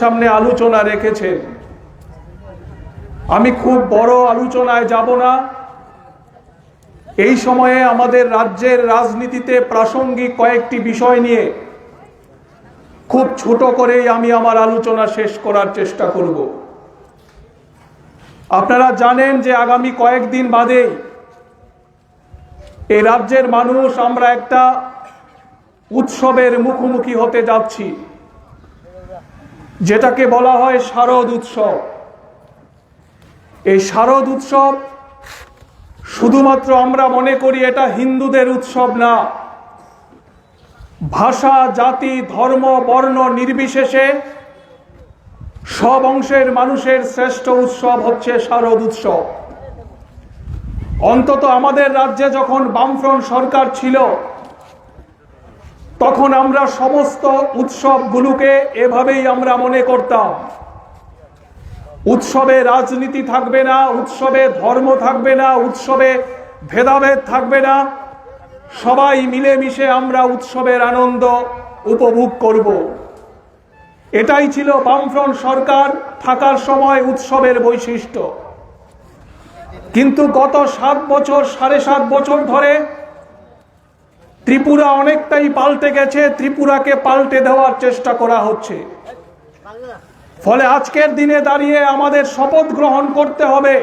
সামনে আলোচনা রেখেছেন। আমি খুব বড় আলোচনায় যাব না। এই সময়ে আমাদের রাজ্যের রাজনীতিতে প্রাসঙ্গিক কয়েকটি বিষয় নিয়ে খুব ছোট করেই আমি আমার আলোচনা শেষ করার চেষ্টা করব। আপনারা জানেন যে আগামী কয়েকদিন বাদেই এই রাজ্যের মানুষ আমরা একটা উৎসবের মুখোমুখি হতে যাচ্ছি। যেটাকে বলা হয় শারদ উৎসব। এই শারদ উৎসব শুধুমাত্র আমরা মনে করি এটা হিন্দুদের উৎসব না। ভাষা, জাতি, ধর্ম, বর্ণ নির্বিশেষে সব অংশের মানুষের শ্রেষ্ঠ উৎসব হচ্ছে শারদ উৎসব। অন্তত আমাদের রাজ্যে যখন বামফ্রন্ট সরকার ছিল তখন আমরা সমস্ত উৎসবগুলোকে এভাবেই আমরা মনে করতাম। উৎসবে রাজনীতি থাকবে না, উৎসবে ধর্ম থাকবে না, উৎসবে ভেদাভেদ থাকবে না। সবাই মিলেমিশে আমরা উৎসবের আনন্দ উপভোগ করব। এটাই ছিল বামফ্রন্ট সরকার থাকার সময় উৎসবের বৈশিষ্ট্য। কিন্তু গত সাত বছর, সাড়ে সাত বছর ধরে ত্রিপুরা অনেকটাই পাল্টে গেছে, ত্রিপুরাকে পাল্টে দেওয়ার চেষ্টা করা হচ্ছে। ফলে আজকের দিনে দাঁড়িয়ে আমাদের শপথ গ্রহণ করতে হবে।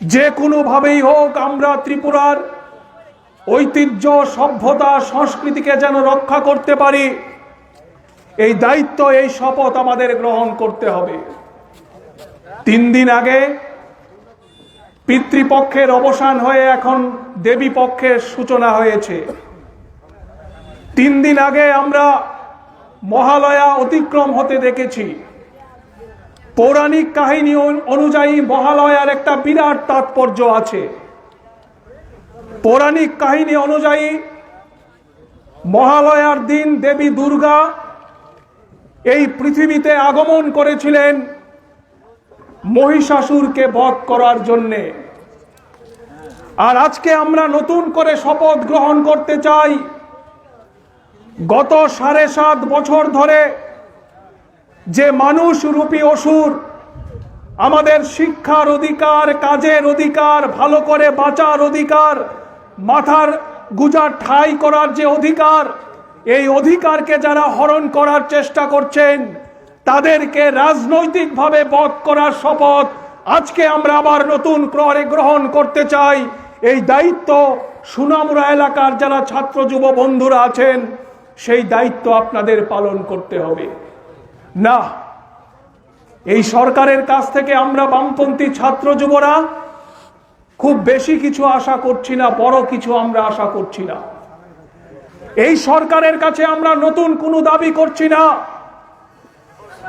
যে কোনোভাবেই হোক, আমরা ত্রিপুরার ঐতিহ্য, সভ্যতা, সংস্কৃতিকে যেন রক্ষা করতে পারি, এই দায়িত্ব, এই শপথ আমাদের গ্রহণ করতে হবে। তিন দিন আগে পিতৃপক্ষের অবসান হয়ে এখন দেবী পক্ষের সূচনা হয়েছে। তিন দিন আগে আমরা মহালয়া অতিক্রম হতে দেখেছি। পৌরাণিক কাহিনী অনুযায়ী মহালয়ার একটা বিরাট তাৎপর্য আছে। পৌরাণিক কাহিনী অনুযায়ী মহালয়ার দিন দেবী দুর্গা এই পৃথিবীতে আগমন করেছিলেন মহিষাসুরকে বধ করার জন্যে। আর আজকে আমরা নতুন করে শপথ গ্রহণ করতে চাই। গত সাড়ে সাত বছর ধরে যে মানুষ রূপী অসুর, আমাদের শিক্ষার অধিকার, কাজের অধিকার, ভালো করে বাঁচার অধিকার, মাথার গুজার ঠাই করার যে অধিকার, এই অধিকারকে যারা হরণ করার চেষ্টা করছেন, তাদেরকে রাজনৈতিকভাবে বধ করার শপথ আজকে আমরা আবার নতুন করে গ্রহণ করতে চাই। এই দায়িত্ব সুনামরা এলাকার যারা ছাত্র যুব বন্ধুরা আছেন, সেই দায়িত্ব আপনাদের পালন করতে হবে। না, এই সরকারের কাছ থেকে আমরা বামপন্থী ছাত্র যুবরা খুব বেশি কিছু আশা করছি না, বড় কিছু আমরা আশা করছি না। এই সরকারের কাছে আমরা নতুন কোনো দাবি করছি না।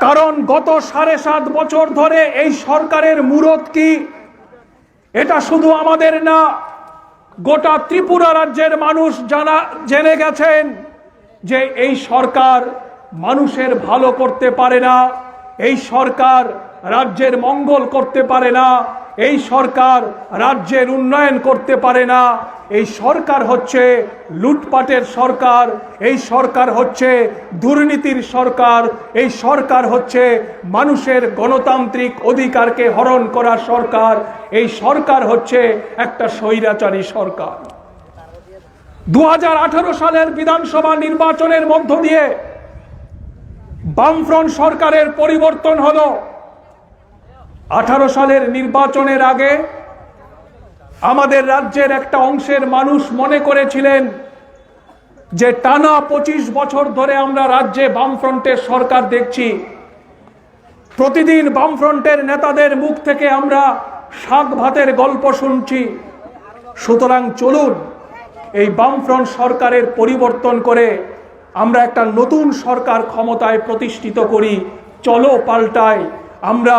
কারণ গত সাড়ে সাত বছর ধরে এই সরকারের মূরত কি? এটা শুধু আমাদের না, গোটা ত্রিপুরা রাজ্যের মানুষ জানা, জেনে গেছেন যে এই সরকার মানুষের ভালো করতে পারে না। এই সরকার রাজ্যের মঙ্গল করতে পারে না, এই সরকার রাজ্যের উন্নয়ন করতে পারে না, এই সরকার হচ্ছে লুটপাটের সরকার, এই সরকার হচ্ছে দুর্নীতির সরকার, এই সরকার হচ্ছে মানুষের গণতান্ত্রিক অধিকারকে হরণ করা সরকার, এই সরকার হচ্ছে একটা স্বৈরাচারী সরকার। দু হাজার আঠারো সালের বিধানসভা নির্বাচনের মধ্য দিয়ে বামফ্রন্ট সরকারের পরিবর্তন হলো। আঠারো সালের নির্বাচনের আগে আমাদের রাজ্যের একটা অংশের মানুষ মনে করেছিলেন যে টানা পঁচিশ বছর ধরে আমরা রাজ্যে বামফ্রন্টের সরকার দেখছি। প্রতিদিন বামফ্রন্টের নেতাদের মুখ থেকে আমরা শাক ভাতের গল্প শুনছি। সুতরাং চলুন এই বামফ্রন্ট সরকারের পরিবর্তন করে আমরা একটা নতুন সরকার ক্ষমতায় প্রতিষ্ঠিত করি। চলো পাল্টায়। আমরা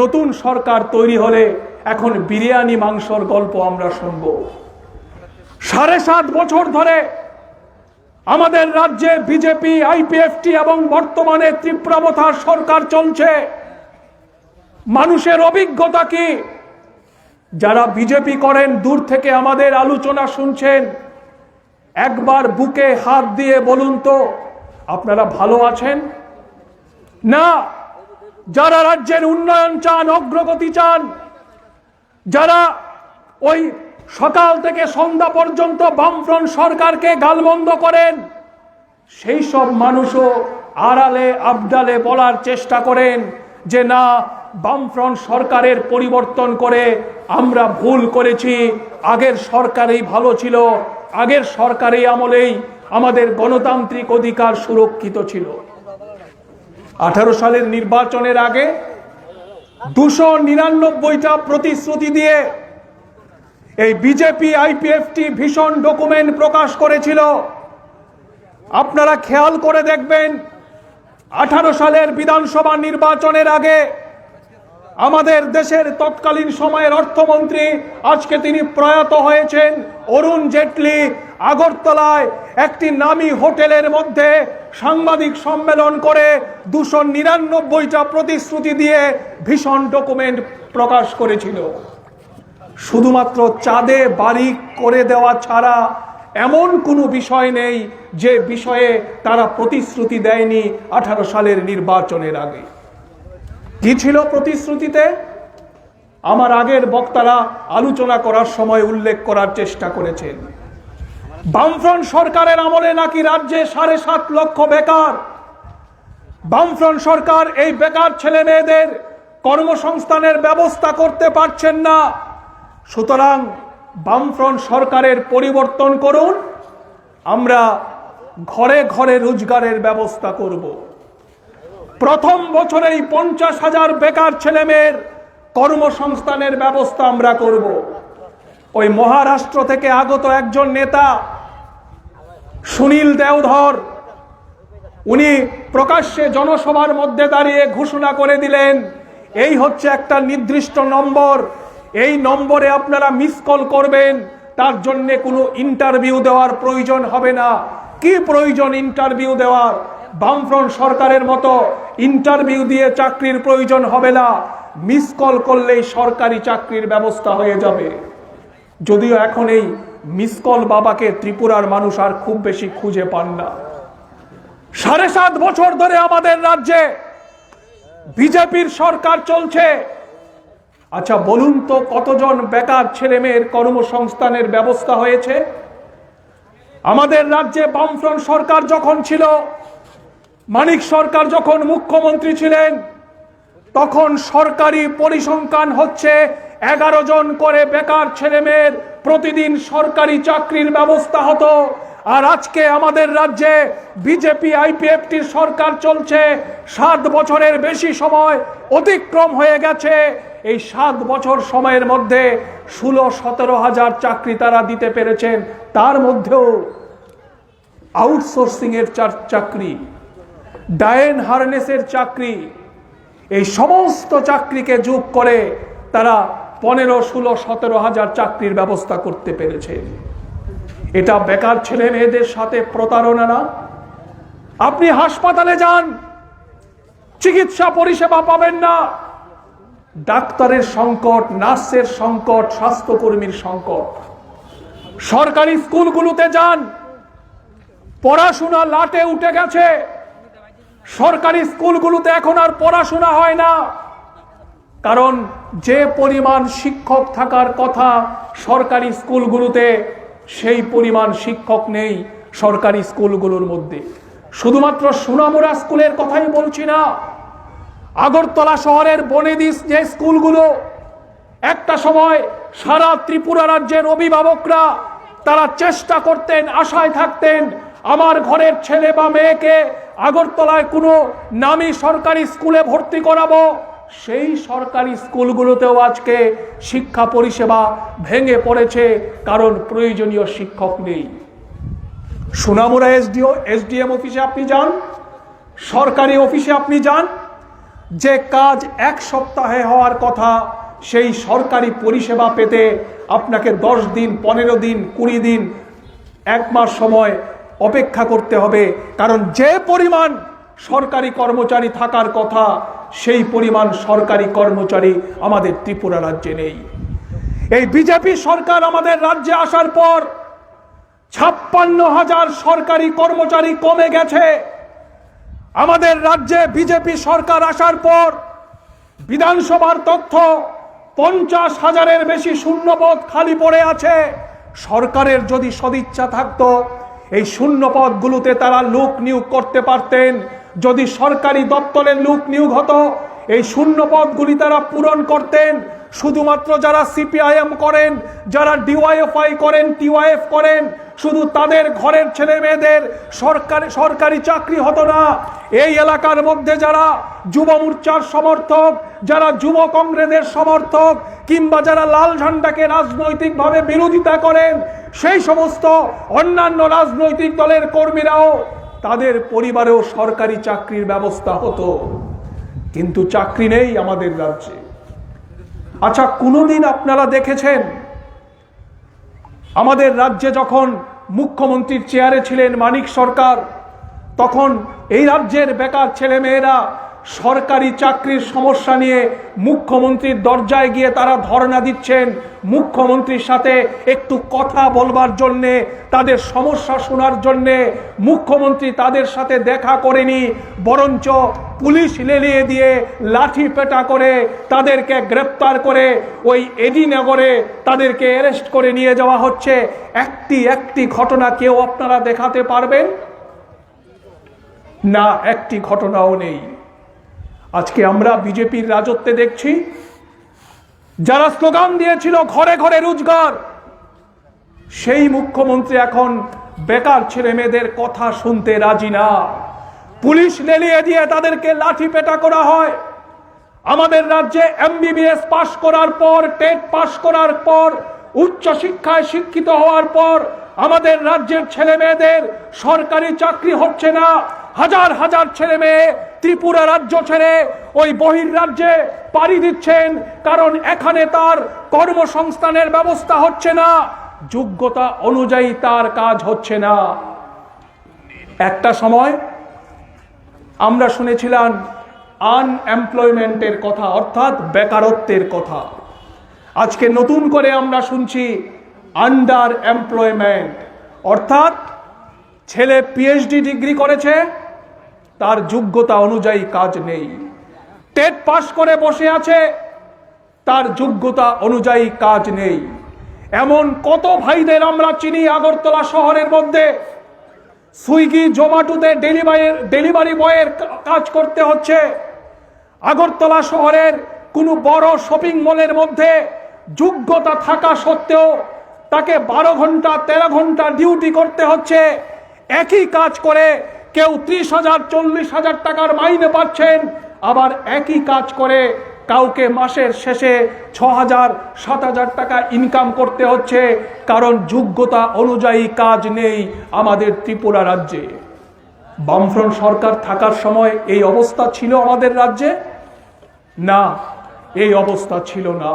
নতুন সরকার তৈরি হলে এখন বিরিয়ানি মাংসর গল্প আমরা শুনব। সাড়ে সাত বছর ধরে আমাদের রাজ্যে বিজেপি, আইপিএফটি এবং বর্তমানে ত্রিপুরাবতার সরকার চলছে। মানুষের অভিজ্ঞতা কি? যারা বিজেপি করেন, দূর থেকে আমাদের আলোচনা শুনছেন, একবার বুকে হাত দিয়ে বলুন তো, আপনারা ভালো আছেন? না যারা রাজ্যের উন্নয়ন চান, অগ্রগতি চান, যারা ওই সকাল থেকে সন্ধ্যা পর্যন্ত বামফ্রন্ট সরকারকে গালবন্ধ করেন, সেই সব মানুষও আড়ালে, আবডালে বলার চেষ্টা করেন যে না, বামফ্রন্ট সরকারের পরিবর্তন করে আমরা ভুল করেছি, আগের সরকারই ভালো ছিল, আগের সরকারি আমলেই আমাদের গণতান্ত্রিক অধিকার সুরক্ষিত ছিল। আঠারো সালের নির্বাচনের আগে দুশো নিরানব্বইটা প্রতিশ্রুতি দিয়ে এই বিজেপি আইপিএফটি ভীষণ ডকুমেন্ট প্রকাশ করেছিল। আপনারা খেয়াল করে দেখবেন, আঠারো সালের বিধানসভা নির্বাচনের আগে আমাদের দেশের তৎকালীন সময়ের অর্থমন্ত্রী, আজকে তিনি প্রয়াত হয়েছেন অরুণ জেটলি আগরতলায় একটি নামী হোটেলের মধ্যে সাংবাদিক সম্মেলন করে দুশো নিরানব্বইটা প্রতিশ্রুতি দিয়ে ভীষণ ডকুমেন্ট প্রকাশ করেছিল। শুধুমাত্র চাঁদে বাড়ি করে দেওয়া ছাড়া এমন কোনো বিষয় নেই যে বিষয়ে তারা প্রতিশ্রুতি দেয়নি আঠারো সালের নির্বাচনের আগে। কি ছিল প্রতিশ্রুতিতে? আমার আগের বক্তারা আলোচনা করার সময় উল্লেখ করার চেষ্টা করেছেন। বামফ্রন্ট সরকারের আমলে নাকি রাজ্যে সাড়ে সাত লক্ষ বেকার? বামফ্রন্ট সরকার এই বেকার ছেলে মেয়েদের কর্মসংস্থানের ব্যবস্থা করতে পারছেন না। সুতরাং বামফ্রন্ট সরকারের পরিবর্তন করুন, আমরা ঘরে ঘরে রোজগারের ব্যবস্থা করব। প্রথম বছরেই পঞ্চাশ হাজার বেকার ছেলেমেয়ের কর্মসংস্থানের ব্যবস্থা আমরা করব। ওই মহারাষ্ট্র থেকে আগত একজন নেতা, সুনীল দেওধর, উনি প্রকাশ্যে জনসভার মধ্যে দাঁড়িয়ে ঘোষণা করে দিলেন, এই হচ্ছে একটা নির্দিষ্ট নম্বর, এই নম্বরে আপনারা মিস কল করবেন, তার জন্য কোনো ইন্টারভিউ দেওয়ার প্রয়োজন হবে না। কি প্রয়োজন ইন্টারভিউ দেওয়ার? বামফ্রন্ট সরকারের মতো ইন্টারভিউ দিয়ে চাকরির প্রয়োজন হবে না। মিস কল করলেই সরকারি চাকরির ব্যবস্থা হয়ে যাবে। যদিও এখন এই মিসকল বাবাকে ত্রিপুরার মানুষ আর খুব বেশি খুঁজে পান না। সাড়ে সাত বছর ধরে আমাদের রাজ্যে বিজেপির সরকার চলছে। আচ্ছা বলুন তো কতজন বেকার ছেলে মেয়ের কর্মসংস্থানের ব্যবস্থা হয়েছে? আমাদের রাজ্যে বামফ্রন্ট সরকার যখন ছিল, মানিক সরকার যখন মুখ্যমন্ত্রী ছিলেন, তখন সরকারি পরিসংখ্যান হচ্ছে এগারো জন করে বেকার ছেলে মেয়ের প্রতিদিন সরকারি চাকরির ব্যবস্থা হতো। আর আজকে আমাদের রাজ্যে বিজেপি আইপিএফটির সরকার চলছে। সাত বছরের বেশি সময় অতিক্রম হয়ে গেছে। এই সাত বছর সময়ের মধ্যে ষোলো, সতেরো হাজার চাকরি তারা দিতে পেরেছেন। তার মধ্যেও আউটসোর্সিং এর চাকরি, ডায়েন হার্নেসের চাকরি, এই সমস্ত চাকরিকে যোগ করে তারা পনেরো, ষোলো, সতেরো হাজার চাকরির ব্যবস্থা করতে পেরেছে। এটা বেকার ছেলে মেয়েদের সাথে প্রতারণা না। আপনি হাসপাতালে যান, চিকিৎসা পরিষেবা পাবেন না। ডাক্তারের সংকট, নার্সের সংকট, স্বাস্থ্যকর্মীর সংকট। সরকারি স্কুলগুলোতে যান, পড়াশোনা লাটে উঠে গেছে। সরকারি স্কুলগুলোতে এখন আর পড়াশোনা হয় না। কারণ যে পরিমাণ শিক্ষক থাকার কথা সরকারি স্কুলগুলোতে, সেই পরিমাণ শিক্ষক নেই সরকারি স্কুলগুলোর মধ্যে। শুধুমাত্র সুনামুরা স্কুলের কথাই বলছি না, আগরতলা শহরের বনেদিস যে স্কুলগুলো, একটা সময় সারা ত্রিপুরা রাজ্যের অভিভাবকরা তারা চেষ্টা করতেন, আশায় থাকতেন, আমার ঘরের ছেলে বা মেয়েকে আগরতলায় কোনো নামী সরকারি স্কুলে ভর্তি করাবো। সেই সরকারি স্কুলগুলোতেও আজকে শিক্ষা পরিষেবা ভেঙে পড়েছে, কারণ প্রয়োজনীয় শিক্ষক নেই। সোনামুড়া এসডিও, এসডিএম অফিসে আপনি যান, সরকারি অফিসে আপনি যান, যে কাজ এক সপ্তাহে হওয়ার কথা, সেই সরকারি পরিষেবা পেতে আপনাকে দশ দিন, পনেরো দিন, কুড়ি দিন, এক মাস সময় অপেক্ষা করতে হবে। কারণ যে পরিমাণ সরকারি কর্মচারী থাকার কথা সেই পরিমাণ সরকারি কর্মচারী আমাদের ত্রিপুরা রাজ্যে নেই। এই বিজেপি সরকার আমাদের রাজ্যে আসার পর ছাপ্পান্ন হাজার সরকারি কর্মচারী কমে গেছে। আমাদের রাজ্যে বিজেপি সরকার আসার পর বিধানসভার তথ্য পঞ্চাশ হাজারের বেশি শূন্যপদ খালি পড়ে আছে। সরকারের যদি সদিচ্ছা থাকতো, এই শূন্যপদগুলোতে তারা লোক নিয়োগ করতে পারতেন। যদি সরকারি দপ্তরের লোক নিয়োগ হতো, এই শূন্য পদগুলি তারা পূরণ করতেন। শুধুমাত্র যারা সিপিআইএম করেন, যারা ডিওয়াইএফআই করেন, টিওয়াইএফ করেন, শুধু তাদের ঘরের ছেলে মেয়েদের সরকারি সরকারি চাকরি হতো না। এই এলাকার মধ্যে যারা যুব মোর্চার সমর্থক, যারা যুব কংগ্রেসের সমর্থক, কিংবা যারা লাল ঝান্ডাকে রাজনৈতিকভাবে বিরোধিতা করেন, সেই সমস্ত অন্যান্য রাজনৈতিক দলের কর্মীরাও তাদের পরিবারেও সরকারি চাকরির ব্যবস্থা হতো। কিন্তু চাকরি নেই আমাদের রাজ্যে। আচ্ছা কোনোদিন আপনারা দেখেছেন? আমাদের রাজ্যে যখন মুখ্যমন্ত্রীর চেয়ারে ছিলেন মানিক সরকার, তখন এই রাজ্যের বেকার ছেলে মেয়েরা সরকারি চাকরির সমস্যা নিয়ে মুখ্যমন্ত্রীর দরজায় গিয়ে তারা ধর্ণা দিচ্ছেন। মুখ্যমন্ত্রীর সাথে একটু কথা বলবার জন্যে, তাদের সমস্যা শোনার জন্যে মুখ্যমন্ত্রী তাদের সাথে দেখা করেনি, বরঞ্চ পুলিশ লেলিয়ে দিয়ে লাঠি পেটা করে তাদেরকে গ্রেপ্তার করে ওই এডিনগরে তাদেরকে অ্যারেস্ট করে নিয়ে যাওয়া হচ্ছে। একটি একটি ঘটনা কেউ আপনারা দেখাতে পারবেন? না, একটি ঘটনাও নেই। আজকে আমরা বিজেপির রাজত্বে দেখছি, যারা স্লোগান দিয়েছিল, ঘরে ঘরে রোজগার, সেই মুখ্যমন্ত্রী এখন বেকার ছেলে মেয়েদের কথা শুনতে রাজি না। পুলিশ লেলিয়ে দিয়ে তাদেরকে লাঠি পেটা করা হয়। আমাদের রাজ্যে এমবিবিএস পাশ করার পর, টেট পাশ করার পর, উচ্চ শিক্ষায় শিক্ষিত হওয়ার পর, আমাদের রাজ্যের ছেলে মেয়েদের সরকারি চাকরি হচ্ছে না। হাজার হাজার ছেলে মেয়ে ত্রিপুরা রাজ্য ছেড়ে ওই বহির রাজ্যে পাড়ি দিচ্ছেন, কারণ এখানে তার কর্মসংস্থানের ব্যবস্থা হচ্ছে না, যোগ্যতা অনুযায়ী তার কাজ হচ্ছে না। একটা সময় আমরা শুনেছিলাম আনএমপ্লয়মেন্টের কথা, অর্থাৎ বেকারত্বের কথা। আজকে নতুন করে আমরা শুনছি আন্ডার এমপ্লয়মেন্ট অর্থাৎ ছেলে পিএইচডি ডিগ্রি করেছে তার যোগ্যতা অনুযায়ী কাজ নেই। টেট পাস করে বসে আছে, তার যোগ্যতা অনুযায়ী কাজ নেই। এমন কত ভাইদের আমরা চিনি আগরতলা শহরের মধ্যে। সুইগি, জোম্যাটোতে ডেলিভারির ডেলিভারি বয়ের কাজ করতে হচ্ছে। আগরতলা শহরের কোনো বড় শপিং মলের মধ্যে যোগ্যতা থাকা সত্ত্বেও তাকে বারো ঘণ্টা, তেরো ঘণ্টা ডিউটি করতে হচ্ছে। একই কাজ করে কেউ ত্রিশ হাজার, চল্লিশ হাজার টাকার মাইনে পাচ্ছেন, আবার একই কাজ করে কাউকে মাসের শেষে ছ হাজার, সাত হাজার টাকা ইনকাম করতে হচ্ছে, কারণ যোগ্যতা অনুযায়ী কাজ নেই আমাদের ত্রিপুরা রাজ্যে। বামফ্রন্ট সরকার থাকার সময় এই অবস্থা ছিল আমাদের রাজ্যে? না, এই অবস্থা ছিল না।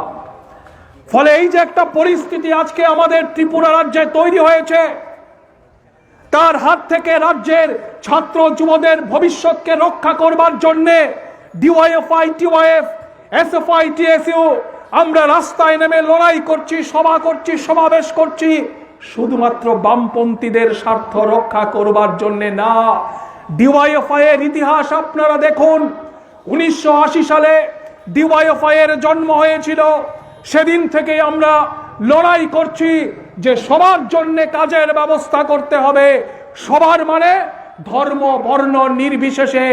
ফলে এই যে একটা পরিস্থিতি আজকে আমাদের ত্রিপুরা রাজ্যে তৈরি হয়েছে তার হাত থেকে রাজ্যের ছাত্র যুবদের ভবিষ্যৎকে রক্ষা করবার জন্যে ডিওয়াইএফআই টিওয়াইএফ এসএফআই টিএসইউ আমরা রাস্তায় নেমে লড়াই করছি, সভা করছি, সমাবেশ করছি। শুধুমাত্র বামপন্থীদের স্বার্থ রক্ষা করবার জন্যে না ডিওয়াইএফআই এর ইতিহাস আপনারা দেখুন। উনিশশো আশি সালে ডিওয়াইএফআই এর জন্ম হয়েছিল। সেদিন থেকে আমরা লড়াই করছি যে সবার জন্যে কাজের ব্যবস্থা করতে হবে। সবার মানে ধর্ম, বর্ণ নির্বিশেষে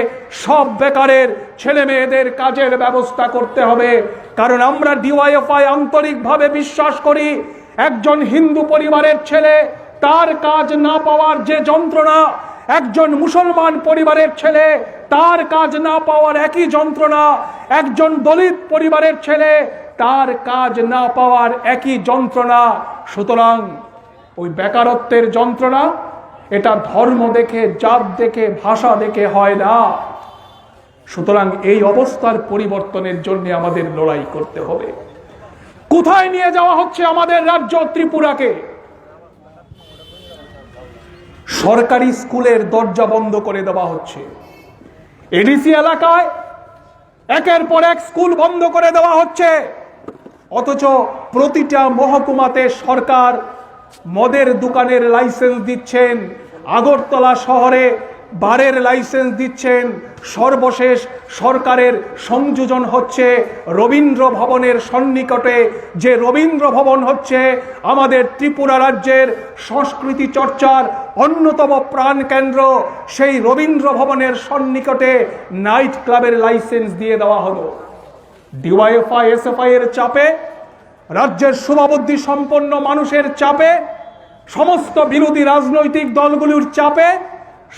সব বেকারের ছেলে মেয়েদের কাজের ব্যবস্থা করতে হবে। কারণ আমরা ডিওয়াইএফআই আন্তরিকভাবে বিশ্বাস করি, একজন হিন্দু পরিবারের ছেলে তার কাজ না পাওয়ার যে যন্ত্রণা, একজন মুসলমান পরিবারের ছেলে তার কাজ না পাওয়ার একই যন্ত্রণা, একজন দলিত পরিবারের ছেলে তার কাজ না পাওয়ার একই যন্ত্রণা। সুতরাং ওই বেকারত্বের যন্ত্রণা, এটা ধর্ম দেখে, জাত দেখে, ভাষা দেখে হয় না। সুতরাং এই অবস্থার পরিবর্তনের জন্য আমাদের লড়াই করতে হবে। কোথায় নিয়ে যাওয়া হচ্ছে আমাদের রাজ্য ত্রিপুরাকে? সরকারি স্কুলের দরজা বন্ধ করে দেওয়া হচ্ছে। এডিসি এলাকায় একের পর এক স্কুল বন্ধ করে দেওয়া হচ্ছে। অথচ প্রতিটা মহকুমাতে সরকার মদের দোকানের লাইসেন্স দিচ্ছেন, আগরতলা শহরে বারের লাইসেন্স দিচ্ছেন, সর্বশেষ সরকারের সংযোজন হচ্ছে রবীন্দ্র ভবনের সন্নিকটে। যে রবীন্দ্র ভবন হচ্ছে আমাদের ত্রিপুরা রাজ্যের সংস্কৃতি চর্চার অন্যতম প্রাণকেন্দ্র সেই রবীন্দ্র ভবনের সন্নিকটে নাইট ক্লাবের লাইসেন্স দিয়ে দেওয়া হলো। ডিওয়াইএফআই এসএফআই এর চাপে, রাজ্যের শুভাবুদ্ধি সম্পন্ন মানুষের চাপে, সমস্ত বিরোধী রাজনৈতিক দলগুলির চাপে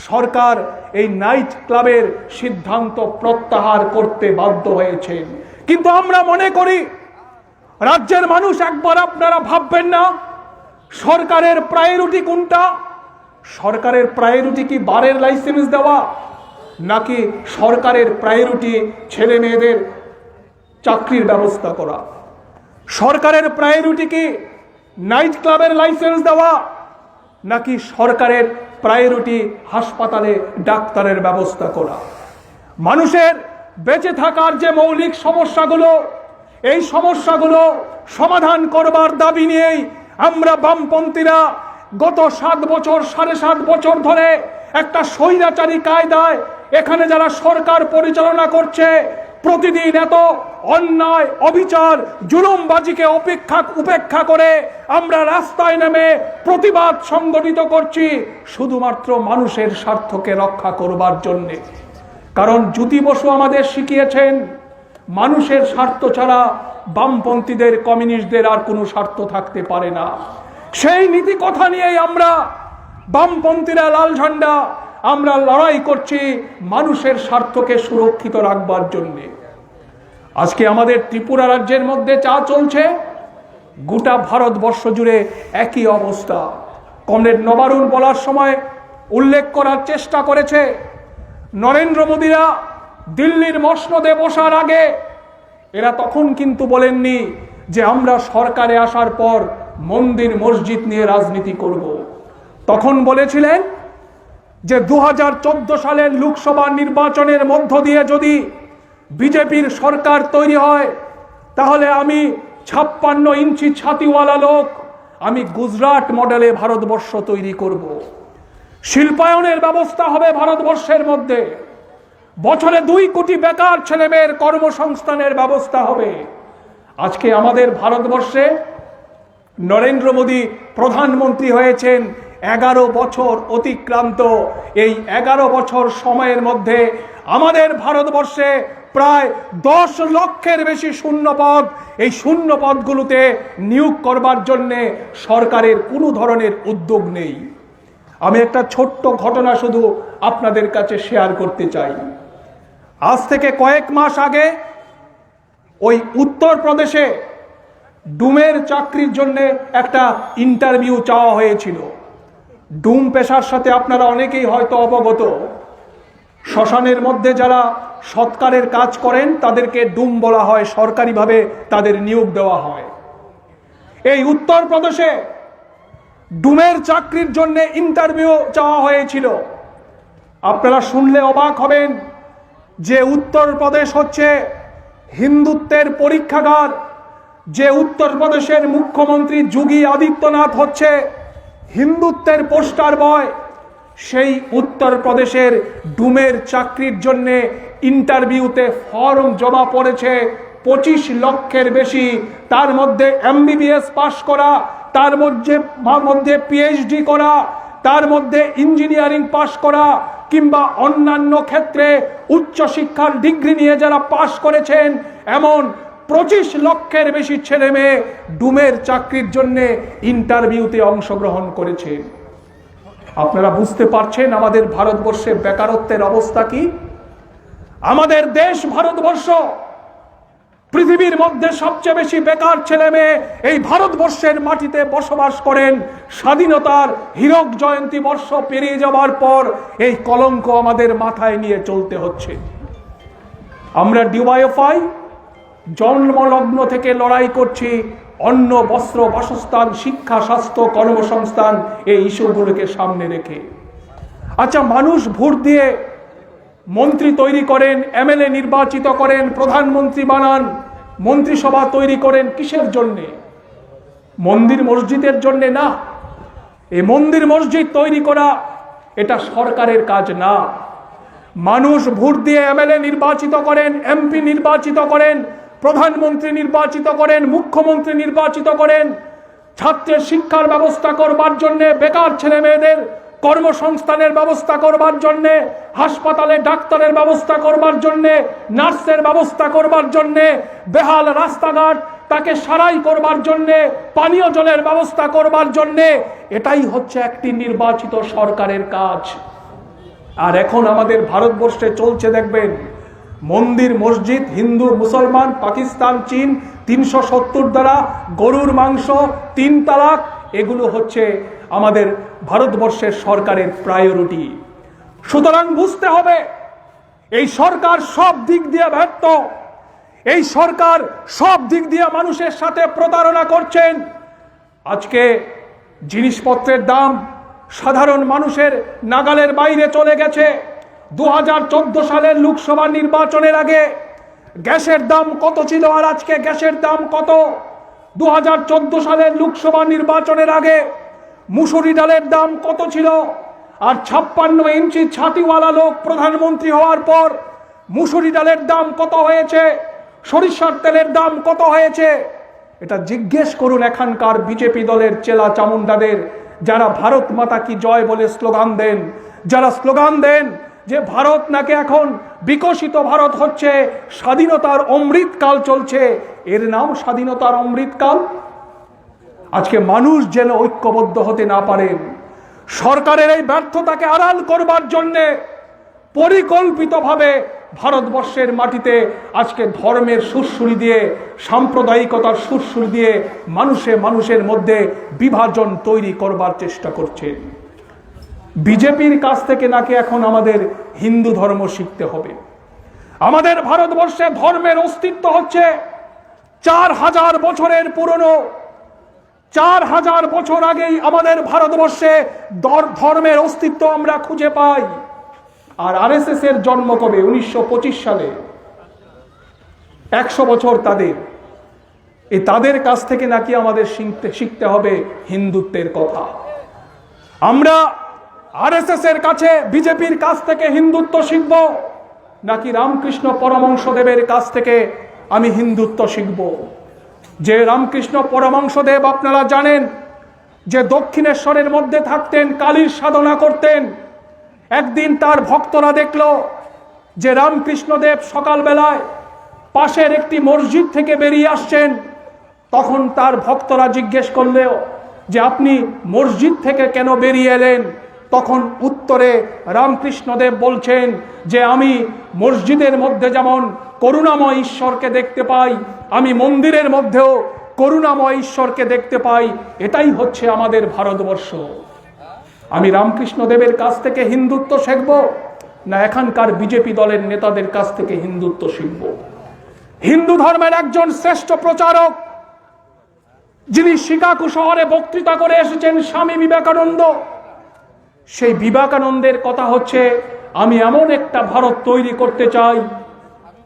সরকার এই নাইট ক্লাবের সিদ্ধান্ত প্রত্যাহার করতে বাধ্য হয়েছে। কিন্তু আমরা মনে করি, রাজ্যের মানুষ একবার আপনারা ভাববেন না, সরকারের প্রায়োরিটি কোনটা? সরকারের প্রায়োরিটি কি বারের লাইসেন্স দেওয়া, নাকি সরকারের প্রায়োরিটি ছেলে মেয়েদের চাকরির ব্যবস্থা করা। সরকারের প্রায়োরিটি কি নাইট ক্লাবের লাইসেন্স দেওয়া, নাকি সরকারের প্রায়োরিটি হাসপাতালে ডাক্তারের ব্যবস্থা করা? মানুষের বেঁচে থাকার যে মৌলিক সমস্যাগুলো, এই সমস্যাগুলো সমাধান করবার দাবি নিয়েই আমরা বামপন্থীরা গত সাত বছর, সাড়ে সাত বছর ধরে একটা স্বৈরাচারী কায়দায় এখানে যারা সরকার পরিচালনা করছে প্রতিদিন এত অন্যায়, অবিচার, জুলুমবাজিকে অপেক্ষা, উপেক্ষা করে আমরা রাস্তায় নেমে প্রতিবাদ সংগঠিত করছি শুধুমাত্র মানুষের স্বার্থকে রক্ষা করবার জন্যে। কারণ জ্যোতি বসু আমাদের শিখিয়েছেন, মানুষের স্বার্থ ছাড়া বামপন্থীদের, কমিউনিস্টদের আর কোনো স্বার্থ থাকতে পারে না। সেই নীতি কথা নিয়েই আমরা বামপন্থীরা লাল ঝান্ডা আমরা লড়াই করছি মানুষের স্বার্থকে সুরক্ষিত রাখবার জন্যে। আজকে আমাদের ত্রিপুরা রাজ্যের মধ্যে চা চলছে, গোটা ভারতবর্ষ জুড়ে একই অবস্থা। কমরেড নবারুণ বলার সময় উল্লেখ করার চেষ্টা করেছে, নরেন্দ্র মোদীরা দিল্লির মসনদে বসার আগে, এরা তখন কিন্তু বলেননি যে আমরা সরকারে আসার পর মন্দির মসজিদ নিয়ে রাজনীতি করব। তখন বলেছিলেন যে দু হাজার চোদ্দ সালের লোকসভা নির্বাচনের মধ্য দিয়ে যদি বিজেপির সরকার তৈরি হয়, তাহলে আমি ছাপ্পান্ন ইঞ্চি ছাতিওয়ালা লোক আমি গুজরাট মডেলে ভারতবর্ষ তৈরি করব। শিল্পায়নের ব্যবস্থা হবে ভারতবর্ষের মধ্যে বছরে দুই কোটি বেকার ছেলেমেয়ের কর্মসংস্থানের ব্যবস্থা হবে আজকে আমাদের ভারতবর্ষে নরেন্দ্র মোদী প্রধানমন্ত্রী হয়েছেন এগারো বছর অতিক্রান্ত। এই এগারো বছর সময়ের মধ্যে আমাদের ভারতবর্ষে প্রায় দশ লক্ষের বেশি শূন্য পদ এই শূন্য পদগুলোতে নিয়োগ করবার জন্যে সরকারের কোনো ধরনের উদ্যোগ নেই। আমি একটা ছোট্ট ঘটনা শুধু আপনাদের কাছে শেয়ার করতে চাই। আজ থেকে কয়েক মাস আগে ওই উত্তরপ্রদেশে ডুমের চাকরির জন্য একটা ইন্টারভিউ চাওয়া হয়েছিল। ডুম পেশার সাথে আপনারা অনেকেই হয়তো অবগত। শ্মশানের মধ্যে যারা সৎকারের কাজ করেন, তাদেরকে ডুম বলা হয়, সরকারিভাবে তাদের নিয়োগ দেওয়া হয়। এই উত্তরপ্রদেশে ডুমের চাকরির জন্য ইন্টারভিউ চাওয়া হয়েছিল। আপনারা শুনলে অবাক হবেন যে উত্তরপ্রদেশ হচ্ছে হিন্দুত্বের পরীক্ষাগার, যে উত্তরপ্রদেশের মুখ্যমন্ত্রী যোগী আদিত্যনাথ হচ্ছে হিন্দুত্বের পোস্টার বয়, সেই উত্তরপ্রদেশের ডুমের চাকরির জন্যে ইন্টারভিউতে ফর্ম জমা পড়েছে পঁচিশ লক্ষের বেশি। তার মধ্যে এমবিবিএস পাশ করা, তার মধ্যে মধ্যে পিএইচডি করা, তার মধ্যে ইঞ্জিনিয়ারিং পাশ করা, কিংবা অন্যান্য ক্ষেত্রে উচ্চশিক্ষার ডিগ্রি নিয়ে যারা পাশ করেছেন, এমন পঁচিশ লক্ষের বেশি ছেলে মেয়ে ডুমের চাকরির জন্য ইন্টারভিউতে অংশগ্রহণ করেছে। আপনারা বুঝতে পারছেন আমাদের ভারতবর্ষে বেকারত্বের অবস্থা কি? আমাদের দেশ ভারতবর্ষ, পৃথিবীর মধ্যে সবচেয়ে বেশি বেকার ছেলে মেয়ে এই ভারতবর্ষের মাটিতে বসবাস করেন। স্বাধীনতার হীরক জয়ন্তী বর্ষ পেরিয়ে যাওয়ার পর এই কলঙ্ক আমাদের মাথায় নিয়ে চলতে হচ্ছে। আমরা ডিওয়াইএফআই জন্মলগ্ন থেকে লড়াই করছি। অন্ন, বস্ত্র, বাসস্থান, শিক্ষা, স্বাস্থ্য, কর্মসংস্থান, এই ইস্যুগুলোকে সামনে রেখে। আচ্ছা মানুষ ভোট দিয়ে মন্ত্রী তৈরি করেন, এমএলএ নির্বাচিত করেন, প্রধানমন্ত্রী বানান, মন্ত্রিসভা তৈরি করেন কিসের জন্যে? মন্দির মসজিদের জন্যে না। এই মন্দির মসজিদ তৈরি করা, এটা সরকারের কাজ না। মানুষ ভোট দিয়ে এমএলএ নির্বাচিত করেন, এমপি নির্বাচিত করেন প্রধানমন্ত্রী নির্বাচিত করেন, মুখ্যমন্ত্রী নির্বাচিত করেন, ছাত্রের শিক্ষার ব্যবস্থা করবার জন্য, বেকার ছেলে মেয়েদের কর্মসংস্থানের ব্যবস্থা করবার জন্যে, হাসপাতালে ডাক্তারের ব্যবস্থা করবার জন্যে, নার্সের ব্যবস্থা করবার জন্যে, বেহাল রাস্তাঘাট তাকে সারাই করবার জন্যে, পানীয় জলের ব্যবস্থা করবার জন্যে, এটাই হচ্ছে একটি নির্বাচিত সরকারের কাজ। আর এখন আমাদের ভারতবর্ষে চলছে, দেখবেন মন্দির, মসজিদ, হিন্দু, মুসলমান, পাকিস্তান, চীন, তিনশো সত্তর দ্বারা, গরুর মাংস, তিন তালাক, এগুলো হচ্ছে আমাদের ভারতবর্ষের সরকারের প্রায়োরিটি সুতরাং বুঝতে হবে, এই সরকার সব দিক দিয়ে ব্যর্থ। এই সরকার সব দিক দিয়ে মানুষের সাথে প্রতারণা করছেন। আজকে জিনিসপত্রের দাম সাধারণ মানুষের নাগালের বাইরে চলে গেছে। দু হাজার চোদ্দ সালের লোকসভা নির্বাচনের আগে গ্যাসের দাম কত ছিল আর আজকে গ্যাসের দাম কত? দু হাজার চোদ্দ সালের লোকসভা নির্বাচনের আগে মুসুরি ডালের দাম কত ছিল? আর ছাপ্পান্ন ইঞ্চি ছাতিওয়ালা লোক প্রধানমন্ত্রী হওয়ার পর মুসুরি ডালের দাম কত হয়েছে? সরিষার তেলের দাম কত হয়েছে? এটা জিজ্ঞেস করুন এখানকার বিজেপি দলের চেলা চামুন্ডাদের যারা ভারত মাতা কি জয় বলে স্লোগান দেন, যারা স্লোগান দেন যে ভারত নাকি এখন বিকশিত ভারত হচ্ছে, স্বাধীনতার অমৃতকাল চলছে। এর নাম স্বাধীনতার অমৃতকাল? আজকে মানুষ যেন ঐক্যবদ্ধ হতে না পারেন সরকারের এই ব্যর্থতাকে আড়াল করবার জন্যে পরিকল্পিতভাবে ভারতবর্ষের মাটিতে আজকে ধর্মের সুরসুরি দিয়ে, সাম্প্রদায়িকতার সুরসুরি দিয়ে মানুষে মানুষের মধ্যে বিভাজন তৈরি করবার চেষ্টা করছে। বিজেপির কাছ থেকে নাকি এখন আমাদের হিন্দু ধর্ম শিখতে হবে। আমাদের ভারতবর্ষে ধর্মের অস্তিত্ব হচ্ছে চার হাজার বছরের পুরনো। চার হাজার বছর আগেই আমাদের ভারতবর্ষে ধর্মের অস্তিত্ব আমরা খুঁজে পাই। আর আরএসএস এর জন্ম কবে? উনিশশো পঁচিশ সালে। একশো বছর তাদের। এই তাদের কাছ থেকে নাকি আমাদের শিখতে শিখতে হবে হিন্দুত্বের কথা। আমরা আরএসএস এর কাছে বিজেপির কাছ থেকে হিন্দুত্ব শিখব, নাকি রামকৃষ্ণ পরমংশদেবের কাছ থেকে আমি হিন্দুত্ব শিখব? যে রামকৃষ্ণ পরমংশদেব আপনারা জানেন, যে দক্ষিণেশ্বরের মধ্যে থাকতেন, কালীর সাধনা করতেন, একদিন তার ভক্তরা দেখল যে রামকৃষ্ণদেব সকালবেলায় পাশের একটি মসজিদ থেকে বেরিয়ে আসছেন। তখন তার ভক্তরা জিজ্ঞেস করলেও যে আপনি মসজিদ থেকে কেন বেরিয়ে এলেন? তখন উত্তরে রামকৃষ্ণদেব বলছেন যে আমি মসজিদের মধ্যে যেমন করুণাময় ঈশ্বরকে দেখতে পাই, আমি মন্দিরের মধ্যেও করুণাময় ঈশ্বরকে দেখতে পাই, এটাই হচ্ছে আমাদের ভারতবর্ষ। আমি রামকৃষ্ণ দেবের কাছ থেকে হিন্দুত্ব শিখব না এখানকার বিজেপি দলের নেতাদের কাছ থেকে হিন্দুত্ব শিখব? হিন্দু ধর্মের একজন শ্রেষ্ঠ প্রচারক, যিনি শিকাগো শহরে বক্তৃতা করে এসেছেন স্বামী বিবেকানন্দ সেই বিবেকানন্দের কথা হচ্ছে, আমি এমন একটা ভারত তৈরি করতে চাই,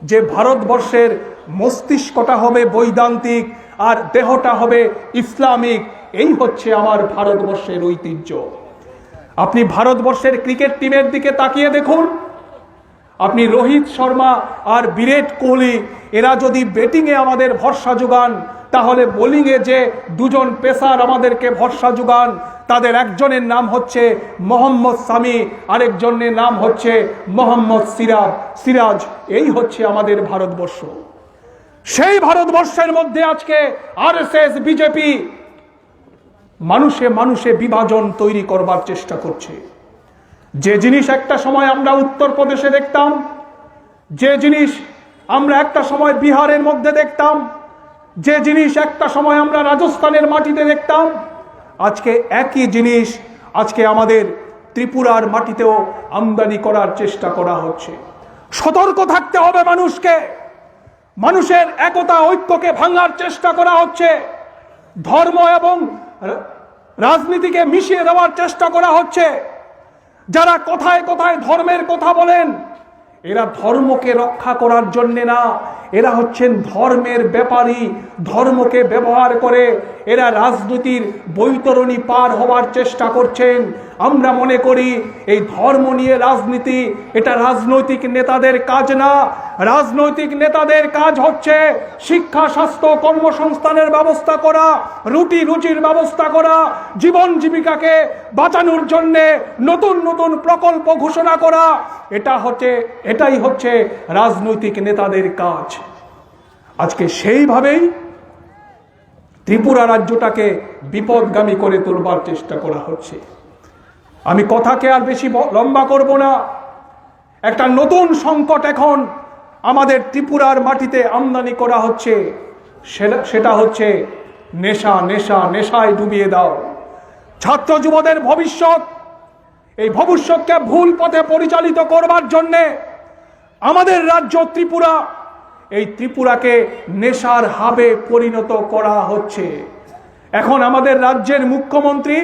যে ভারতবর্ষের মস্তিষ্কটা হবে বৈদান্তিক আর দেহটা হবে ইসলামিক। এই হচ্ছে আমার ভারতবর্ষের ঐতিহ্য। আপনি ভারতবর্ষের ক্রিকেট টিমের দিকে তাকিয়ে দেখুন। আপনি রোহিত শর্মা আর বিরাট কোহলি, এরা যদি ব্যাটিংয়ে আমাদের ভরসা যোগান তাহলে বোলিংয়ে যে দুজন পেসার আমাদেরকে ভরসা যোগান, তাদের একজনের নাম হচ্ছে মোহাম্মদ সামি, আরেকজনের নাম হচ্ছে মোহাম্মদ সিরাজ। সিরাজ, এই হচ্ছে আমাদের ভারতবর্ষ। সেই ভারতবর্ষের মধ্যে আজকে আরএসএস, বিজেপি মানুষে মানুষে বিভাজন তৈরি করবার চেষ্টা করছে। যে জিনিস একটা সময় আমরা উত্তরপ্রদেশে দেখতাম, যে জিনিস আমরা একটা সময় বিহারের মধ্যে দেখতাম যে জিনিস একটা সময় আমরা রাজস্থানের মাটিতে দেখতাম, আজকে একই জিনিস আজকে আমাদের ত্রিপুরার মাটিতেও আমদানি করার চেষ্টা করা হচ্ছে। সতর্ক থাকতে হবে মানুষকে। মানুষের একতা ঐক্যকে ভাঙার চেষ্টা করা হচ্ছে। ধর্ম এবং রাজনীতিকে মিশিয়ে দেওয়ার চেষ্টা করা হচ্ছে। যারা কোথায় কোথায় ধর্মের কথা বলেন এরা ধর্মকে রক্ষা করার জন্য না। এরা হচ্ছেন ধর্মের ব্যাপারী, ধর্মকে ব্যবহার করে এরা রাজনীতির বৈতরণী পার হওয়ার চেষ্টা করছেন। আমরা মনে করি এই ধর্ম নিয়ে রাজনীতি, এটা রাজনৈতিক নেতাদের কাজ না। রাজনৈতিক নেতাদের কাজ হচ্ছে শিক্ষা, স্বাস্থ্য, কর্মসংস্থানের ব্যবস্থা করা, রুটি রুচির ব্যবস্থা করা, জীবন জীবিকাকে বাঁচানোর জন্যে নতুন নতুন প্রকল্প ঘোষণা করা। এটা হচ্ছে এটাই হচ্ছে রাজনৈতিক নেতাদের কাজ। আজকে সেইভাবেই ত্রিপুরা রাজ্যটাকে বিপদগামী করে তোলবার চেষ্টা করা হচ্ছে। আমি কথাকে আর বেশি লম্বা করব না। একটা নতুন সংকট এখন আমাদের ত্রিপুরার মাটিতে আমদানি করা হচ্ছে। সেটা- হচ্ছে নেশা নেশা, নেশায় ডুবিয়ে দাও। ছাত্র যুবদের ভবিষ্যৎ, এই ভবিষ্যৎকে ভুল পথে পরিচালিত করবার জন্যে আমাদের রাজ্য ত্রিপুরা, এই ত্রিপুরাকে নেশার হাবে পরিণত করা হচ্ছে। এখন আমাদের রাজ্যের মুখ্যমন্ত্রী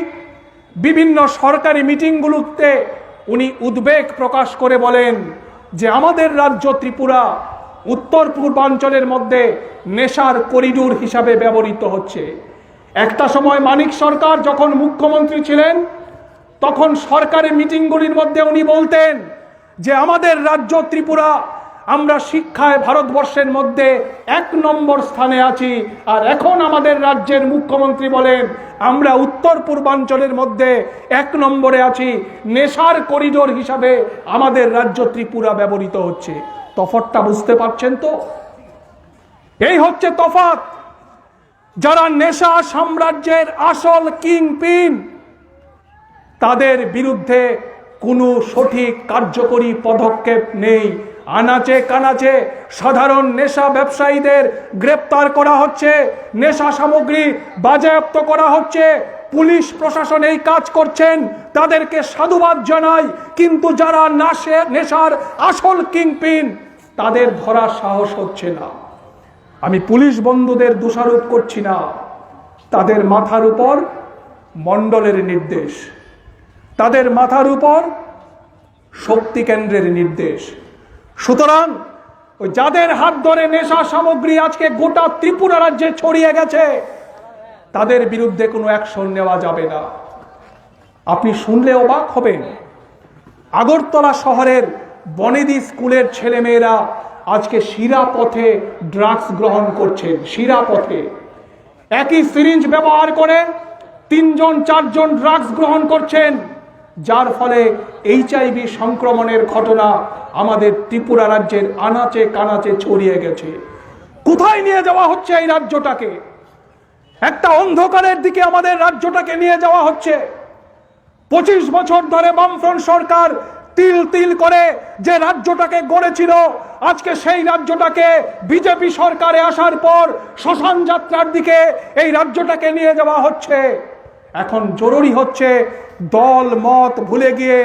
বিভিন্ন সরকারি মিটিংগুলোতে উনি উদ্বেগ প্রকাশ করে বলেন যে আমাদের রাজ্য ত্রিপুরা উত্তর পূর্বাঞ্চলের মধ্যে নেশার করিডোর হিসাবে ব্যবহৃত হচ্ছে। একটা সময় মানিক সরকার যখন মুখ্যমন্ত্রী ছিলেন, তখন সরকারি মিটিংগুলির মধ্যে উনি বলতেন যে আমাদের রাজ্য ত্রিপুরা, আমরা শিক্ষায় ভারতবর্ষের মধ্যে এক নম্বর স্থানে আছি। আর এখন আমাদের রাজ্যের মুখ্যমন্ত্রী বলেন, আমরা উত্তর পূর্বাঞ্চলের মধ্যে এক নম্বরে আছি। নেশার করিডোর হিসাবে আমাদের রাজ্য ত্রিপুরা ব্যবহৃত হচ্ছে। তফাতটা বুঝতে পারছেন তো? এই হচ্ছে তফাত যারা নেশা সাম্রাজ্যের আসল কিং পিন তাদের বিরুদ্ধে কোনো সঠিক কার্যকরী পদক্ষেপ নেই। আনাচে কানাচে সাধারণ নেশা ব্যবসায়ীদের গ্রেপ্তার করা হচ্ছে, নেশা সামগ্রী বাজেয়াপ্ত করা হচ্ছে, পুলিশ প্রশাসন এই কাজ করছেন, তাদেরকে সাধুবাদ জানাই, কিন্তু যারা নাশে, নেশার আসল কিংপিন, তাদের ধরার সাহস হচ্ছে না। আমি পুলিশ বন্ধুদের দোষারোপ করছি না। তাদের মাথার উপর মণ্ডলের নির্দেশ। তাদের মাথার উপর শক্তি কেন্দ্রের নির্দেশ। সুতরাং, ওই যাদের হাত ধরে নেশা সামগ্রী আজকে গোটা ত্রিপুরা রাজ্যে ছড়িয়ে গেছে, তাদের বিরুদ্ধে কোনো অ্যাকশন নেওয়া যাবে না। আপনি শুনলে অবাক হবেন, আগরতলা শহরের বনেদি স্কুলের ছেলেমেয়েরা আজকে শিরা পথে ড্রাগস গ্রহণ করছেন শিরা পথে একই সিরিঞ্জ ব্যবহার করে তিনজন, চারজন ড্রাগস গ্রহণ করছেন। যার ফলে এইচআইভি সংক্রমণের ঘটনা আমাদের ত্রিপুরা রাজ্যের আনাচে কানাচে ছড়িয়ে গেছে। কোথায় নিয়ে যাওয়া হচ্ছে এই রাজ্যটাকে? একটা অন্ধকারের দিকে আমাদের রাজ্যটাকে নিয়ে যাওয়া হচ্ছে। পঁচিশ বছর ধরে বামফ্রন্ট সরকার তিল তিল করে যে রাজ্যটাকে গড়েছিল, আজকে সেই রাজ্যটাকে বিজেপি সরকারে আসার পর শ্মশান যাত্রার দিকে এই রাজ্যটাকে নিয়ে যাওয়া হচ্ছে। এখন জরুরি হচ্ছে দল, মত ভুলে গিয়ে,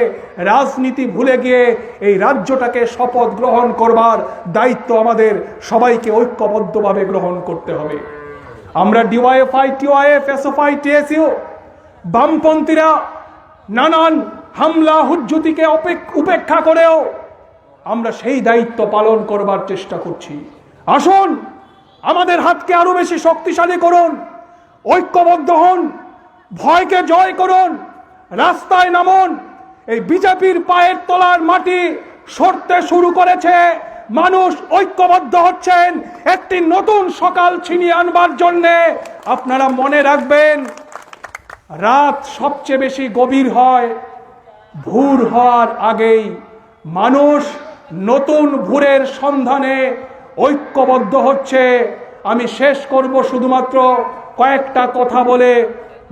রাজনীতি ভুলে গিয়ে এই রাজ্যটাকে শপথ গ্রহণ করবার দায়িত্ব আমাদের সবাইকে ঐক্যবদ্ধভাবে গ্রহণ করতে হবে। আমরা ডিওয়াইএফআই টিওয়াইএফ এসএফআই টিএসইউ বামপন্থীরা নানান হামলা, হুজ্জুতিকে উপেক্ষা করেও আমরা সেই দায়িত্ব পালন করবার চেষ্টা করছি। আসুন, আমাদের হাতকে আরও বেশি শক্তিশালী করুন, ঐক্যবদ্ধ হন। ভয়কে জয় করুন, রাস্তায় নামুন। এই বিজেপির পায়ের তলার মাটি সরতে শুরু করেছে। মানুষ ঐক্যবদ্ধ হচ্ছেন। একটি নতুন সকাল ছিনিয়ে আনবার জন্যে আপনারা মনে রাখবেন, রাত সবচেয়ে বেশি গভীর হয়, ভোর হওয়ার আগেই মানুষ নতুন ভোরের সন্ধানে ঐক্যবদ্ধ হচ্ছে। আমি শেষ করব শুধুমাত্র কয়েকটা কথা বলে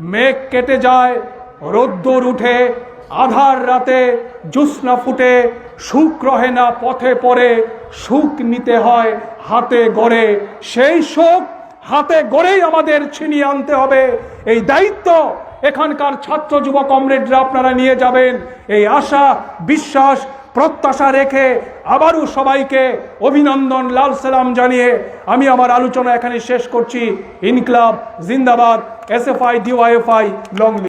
মেঘ কেটে যায়, রোদ্দুর উঠে, আধার রাতে জ্যোৎস্না ফুটে, সুখ রহে না পথে পড়ে, সুখ নিতে হয় হাতে গড়ে। সেই সুখ হাতে গড়েই আমাদের ছিনিয়ে আনতে হবে। এই দায়িত্ব এখানকার ছাত্র যুব কমরেডরা আপনারা নিয়ে যাবেন। এই আশা, বিশ্বাস, প্রত্যাশা রেখে আবারও সবাইকে অভিনন্দন, লাল সালাম জানিয়ে আমি আমার আলোচনা এখানে শেষ করছি। ইনকলাব জিন্দাবাদ। SFI, DYFI, long live.